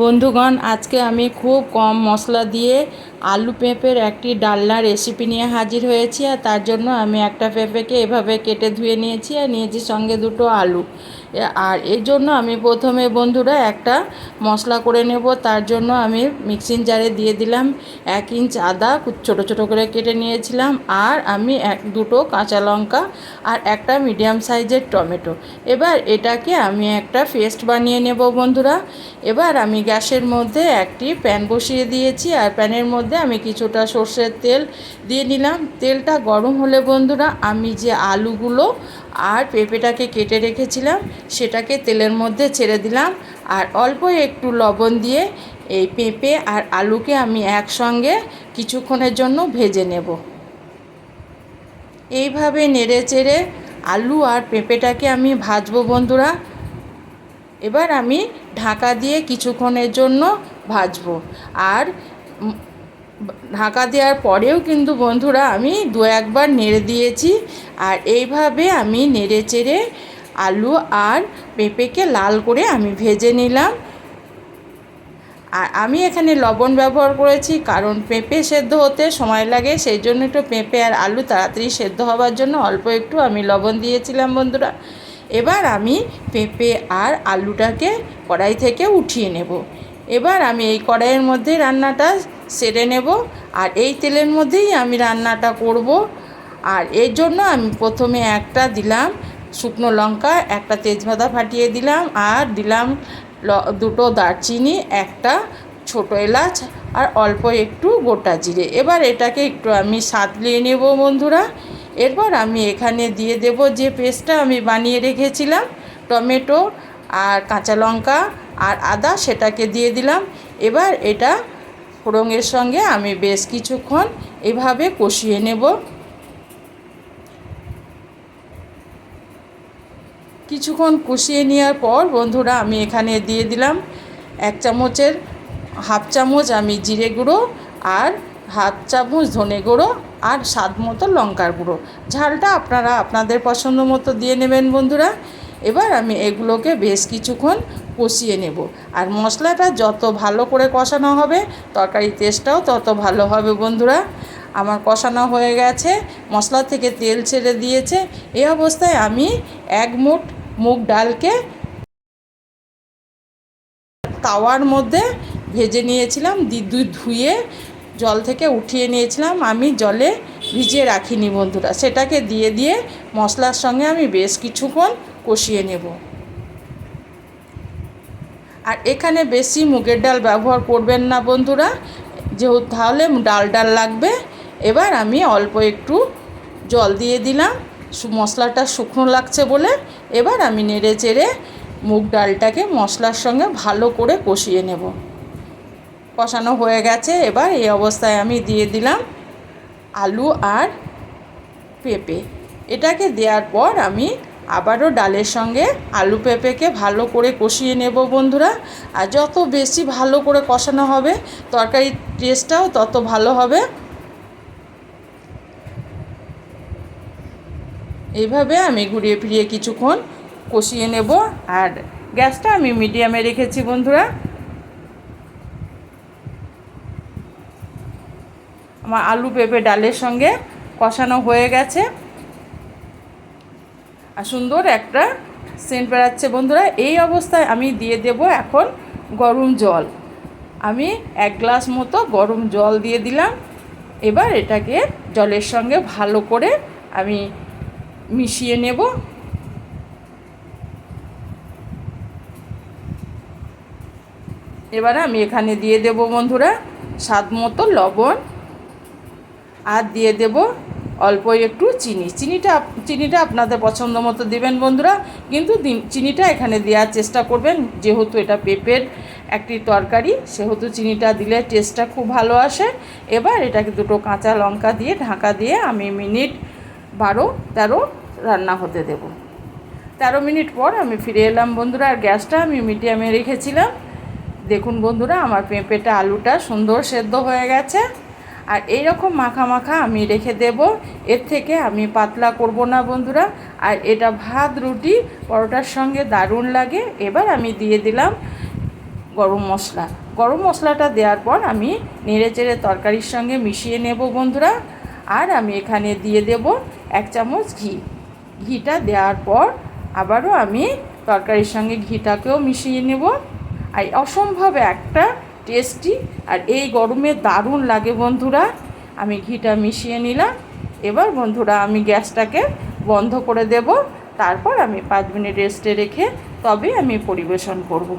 বন্ধুগণ, আজকে আমি খুব কম মশলা দিয়ে আলু পেঁপের একটি ডালনা রেসিপি নিয়ে হাজির হয়েছি আর তার জন্য আমি একটা পেঁপেকে এভাবে কেটে ধুয়ে নিয়েছি আর নিয়েছি সঙ্গে দুটো আলু। আর এর জন্য আমি প্রথমে বন্ধুরা একটা মশলা করে নেব, তার জন্য আমি মিক্সিং জারে দিয়ে দিলাম এক ইঞ্চ আদা ছোটো ছোটো করে কেটে নিয়েছিলাম আর আমি এক, দুটো কাঁচা লঙ্কা আর একটা মিডিয়াম সাইজের টমেটো। এবার এটাকে আমি একটা পেস্ট বানিয়ে নেব বন্ধুরা। এবার আমি গ্যাসের মধ্যে একটি প্যান বসিয়ে দিয়েছি আর প্যানের মধ্যে আমি কিছুটা সর্ষের তেল দিয়ে নিলাম। তেলটা গরম হলে বন্ধুরা আমি যে আলুগুলো আর পেঁপেটাকে কেটে রেখেছিলাম সেটাকে তেলের মধ্যে ছেড়ে দিলাম আর অল্প একটু লবণ দিয়ে এই পেঁপে আর আলুকে আমি একসঙ্গে কিছুক্ষণের জন্য ভেজে নেব। এইভাবে নেড়ে চেড়ে আলু আর পেঁপেটাকে আমি ভাজবো বন্ধুরা। এবার আমি ঢাকা দিয়ে কিছুক্ষণের জন্য ভাজবো। আর ঢাকা দেওয়ার পরেও কিন্তু বন্ধুরা আমি দু একবার নেড়ে দিয়েছি। আর এইভাবে আমি নেড়ে চেড়ে আলু আর পেঁপেকে লাল করে আমি ভেজে নিলাম। আর আমি এখানে লবণ ব্যবহার করেছি কারণ পেঁপে সেদ্ধ হতে সময় লাগে, সেই জন্য একটু পেঁপে আর আলু তাড়াতাড়ি সেদ্ধ হওয়ার জন্য অল্প একটু আমি লবণ দিয়েছিলাম বন্ধুরা। এবার আমি পেঁপে আর আলুটাকে কড়াই থেকে উঠিয়ে নেব। এবার আমি এই কড়াইয়ের মধ্যে রান্নাটা সেরে নেব আর এই তেলের মধ্যেই আমি রান্নাটা করব। আর এর জন্য আমি প্রথমে একটা দিলাম শুকনো লঙ্কা, একটা তেজপাতা ফাটিয়ে দিলাম আর দিলাম দুটো দারচিনি, একটা ছোটো এলাচ আর অল্প একটু গোটা জিরে। এবার এটাকে একটু আমি সাঁতলিয়ে নেব বন্ধুরা। এরপর আমি এখানে দিয়ে দেব যে পেস্টটা আমি বানিয়ে রেখেছিলাম, টমেটো আর কাঁচা লঙ্কা আর আদা, সেটাকে দিয়ে দিলাম। এবার এটা ফোড়ঙের সঙ্গে আমি বেশ কিছুক্ষণ এভাবে কষিয়ে নেব। কিছুক্ষণ কষিয়ে নেওয়ার পর বন্ধুরা, আমি এখানে দিয়ে দিলাম এক চামচের হাফ চামচ আমি জিরে গুঁড়ো আর হাফ চামচ ধনে গুঁড়ো আর স্বাদ মতো লঙ্কার গুঁড়ো। ঝালটা আপনারা আপনাদের পছন্দ মতো দিয়ে নেবেন বন্ধুরা। এবার আমি এগুলোকে বেশ কিছুক্ষণ কষিয়ে নেব। আর মশলাটা যত ভালো করে কষানো হবে, তরকারির টেস্টটাও তত ভালো হবে বন্ধুরা। আমার কষানো হয়ে গেছে, মশলা থেকে তেল ছেড়ে দিয়েছে। এই অবস্থায় আমি এক মুঠ মুগ ডালকে তাওয়ার মধ্যে ভেজে নিয়েছিলাম, দি দুই ধুয়ে জল থেকে উঠিয়ে নিয়েছিলাম, আমি জলে ভিজিয়ে রাখিনি বন্ধুরা। সেটাকে দিয়ে দিয়ে মশলার সঙ্গে আমি বেশ কিছুক্ষণ কষিয়ে নেব। আর এখানে বেশি মুগের ডাল ব্যবহার করবেন না বন্ধুরা, যেহেতু তাহলে ডাল ডাল লাগবে। এবার আমি অল্প একটু জল দিয়ে দিলাম মশলাটা শুকনো লাগছে বলে। এবার আমি নেড়ে চেড়ে মুগ ডালটাকে মশলার সঙ্গে ভালো করে কষিয়ে নেব। কষানো হয়ে গেছে। এবার এই অবস্থায় আমি দিয়ে দিলাম আলু আর পেঁপে। এটাকে দেওয়ার পর আমি আবারও ডালের সঙ্গে আলু পেঁপেকে ভালো করে কষিয়ে নেব বন্ধুরা। আর যত বেশি ভালো করে কষানো হবে, তরকারির টেস্টটাও তত ভালো হবে। এইভাবে আমি ঘুরিয়ে ফিরিয়ে কিছুক্ষণ কষিয়ে নেব। আর গ্যাসটা আমি মিডিয়ামে রেখেছি বন্ধুরা। আমার আলু পেঁপে ডালের সঙ্গে কষানো হয়ে গেছে। আর সুন্দর একটা সেন্ট বেড়াচ্ছে। বন্ধুরা, এই অবস্থায় আমি দিয়ে দেব এখন গরম জল। আমি এক গ্লাস মতো গরম জল দিয়ে দিলাম। এবার এটাকে জলের সঙ্গে ভালো করে আমি মিশিয়ে নেব। এবারে আমি এখানে দিয়ে দেব বন্ধুরা, স্বাদ মতো লবণ। আর দিয়ে দেব অল্প একটু চিনি। চিনিটা চিনিটা আপনাদের পছন্দ মতো দেবেন বন্ধুরা, কিন্তু চিনিটা এখানে দেওয়ার চেষ্টা করবেন। যেহেতু এটা পেঁপের একটি তরকারি, সেহেতু চিনিটা দিলে টেস্টটা খুব ভালো আসে। এবার এটাকে দুটো কাঁচা লঙ্কা দিয়ে ঢাকা দিয়ে আমি মিনিট বারো, তেরো রান্না হতে দেব। তেরো মিনিট পর আমি ফিরে এলাম বন্ধুরা, আর গ্যাসটা আমি মিডিয়ামে রেখেছিলাম। দেখুন বন্ধুরা, আমার পেঁপেটা আলুটা সুন্দর সেদ্ধ হয়ে গেছে। আর এই রকম মাখা মাখা আমি রেখে দেব। এর থেকে আমি পাতলা করব না বন্ধুরা। আর এটা ভাত, রুটি, পরোটার সঙ্গে দারুণ লাগে। এবার আমি দিয়ে দিলাম গরম মশলা। গরম মশলাটা দেওয়ার পর আমি নেড়ে চেড়ে তরকারির সঙ্গে মিশিয়ে নেব বন্ধুরা। আর আমি এখানে দিয়ে দেব এক চামচ ঘি। ঘিটা দেওয়ার পর আবারও আমি তরকারির সঙ্গে ঘিটাকেও মিশিয়ে নেব। আর অসম্ভব একটা টেস্টি আর এই গরমে দারুণ লাগে বন্ধুরা। আমি ঘিটা মিশিয়ে নিলাম। এবার বন্ধুরা, আমি গ্যাসটাকে বন্ধ করে দেব। তারপর আমি পাঁচ মিনিট রেস্টে রেখে তবে আমি পরিবেশন করব।